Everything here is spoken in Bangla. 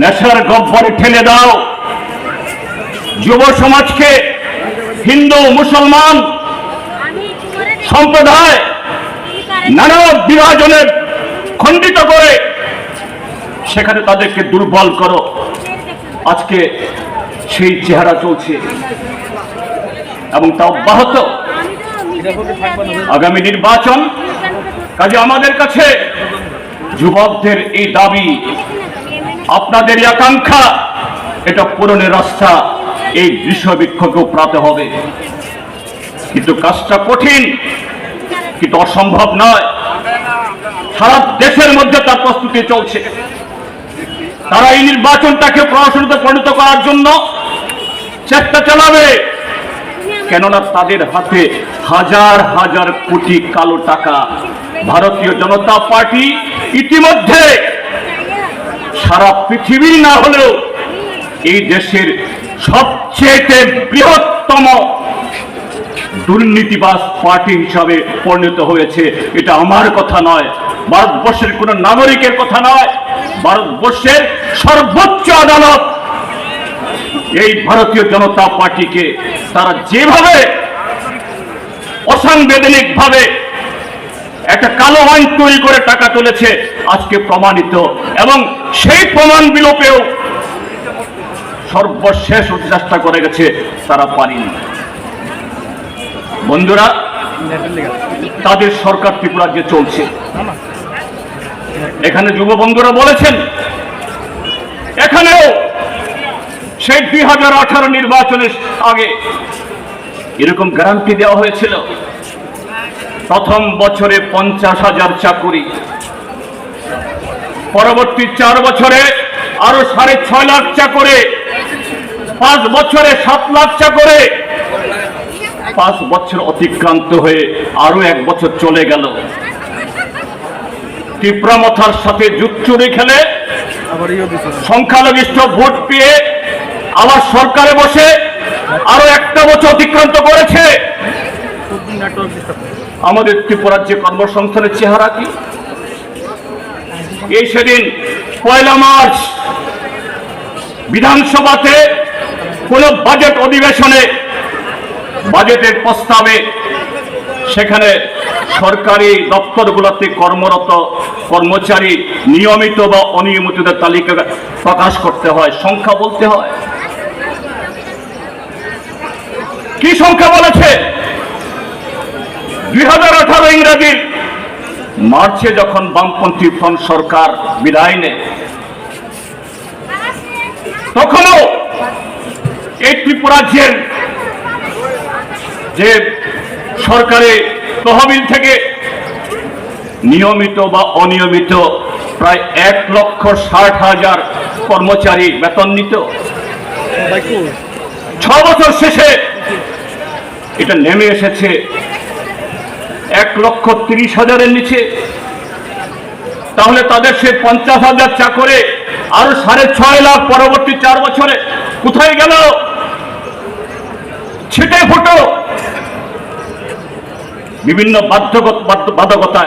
নেশার গব্বরে ঠেলে দাও। যুব সমাজকে, হিন্দু, মুসলমান সম্প্রদায় নানা বিভাজনের খণ্ডিত করে, সেখানে তাদেরকে দুর্বল করো। আজকে সেই চেহারা চলছে এবং তা অব্যাহত। আগামী নির্বাচন, কাজে আমাদের কাছে যুবকদের এই দাবি আপনাদের আকাঙ্ক্ষা, এটা পূরণের রাস্তা, এই দৃশ্য বিক্ষোভকেও প্রাতে হবে। কিন্তু কাজটা কঠিন, কিন্তু অসম্ভব নয়। সারা দেশের মধ্যে তার প্রস্তুতি চলছে। তারা এই নির্বাচনটাকে প্রশাসনিতে পরিণত করার জন্য চেষ্টা চালাবে। কেননা তাদের হাতে হাজার হাজার কোটি কালো টাকা ভারতীয় জনতা পার্টি ইতিমধ্যে সারা পৃথিবীর না হলেও এই দেশের সবচেয়ে বৃহত্তম দুর্নীতিবাস পার্টি হিসাবে পরিণত হয়েছে। এটা আমার কথা নয়, ভারতবর্ষের কোন নাগরিকের কথা নয়, ভারতবর্ষের সর্বোচ্চ আদালত এই ভারতীয় জনতা পার্টিকে তারা যেভাবে অসাংবিধানিক ভাবে একটা কালো আইন তৈরি করে টাকা তুলেছে আজকে প্রমাণিত। এবং সেই প্রমাণ বিলোপেও সর্বশেষ চেষ্টা করে গেছে, তারা পারেনি। বন্ধুরা, তাদের সরকার ত্রিপুরা যে চলছে। এখানে যুব বন্ধুরা বলেছেন, এখানেও সেই দুই হাজার আঠারো নির্বাচনের আগে এরকম গ্যারান্টি দেওয়া হয়েছিল। প্রথম বছরে পঞ্চাশ হাজার চাকুরি। পরবর্তী চার বছরে আরও সাড়ে ছয় লাখ চাকরে। পাঁচ বছরে সাত লাখ চাকরে। পাঁচ বছর অতিক্রান্ত হয়ে আরও এক বছর চলে গেল। তীব্রমথার সাথে যুগচুরি খেলে সংখ্যালঘিষ্ঠ ভোট পেয়ে আবার সরকারে বসে আরও একটা বছর অতিক্রান্ত করেছে। আমাদের ত্রিপুরার যে কর্মসংস্থানের চেহারা কি? এই সেদিন পয়লা মার্চ বিধানসভাতে কোন বাজেট অধিবেশনে বাজেটের প্রস্তাবে সেখানে সরকারি দপ্তরগুলোতে কর্মরত কর্মচারী নিয়মিত বা অনিয়মিতদের তালিকা প্রকাশ করতে হয়, সংখ্যা বলতে হয়। কি সংখ্যা বলেছে? দুই হাজার আঠারো ইংরেজির মার্চে যখন বামপন্থী ফ্রন্ট সরকার বিদায় নেয়, তখনও এই ত্রিপুরাজ্যের যে সরকারি তহবিল থেকে নিয়মিত বা অনিয়মিত প্রায় এক লক্ষ ষাট হাজার কর্মচারী বেতন নিত। ছ বছর শেষে এটা নেমে এসেছে এক লক্ষ তিরিশ হাজারের নিচে। তাহলে তাদের সে পঞ্চাশ হাজার চাকরে আরও সাড়ে ছয় লাখ পরবর্তী চার বছরে কোথায় গেল? ছিটে ফুটো। বিভিন্ন বাধ্যক বাধ্যকতায়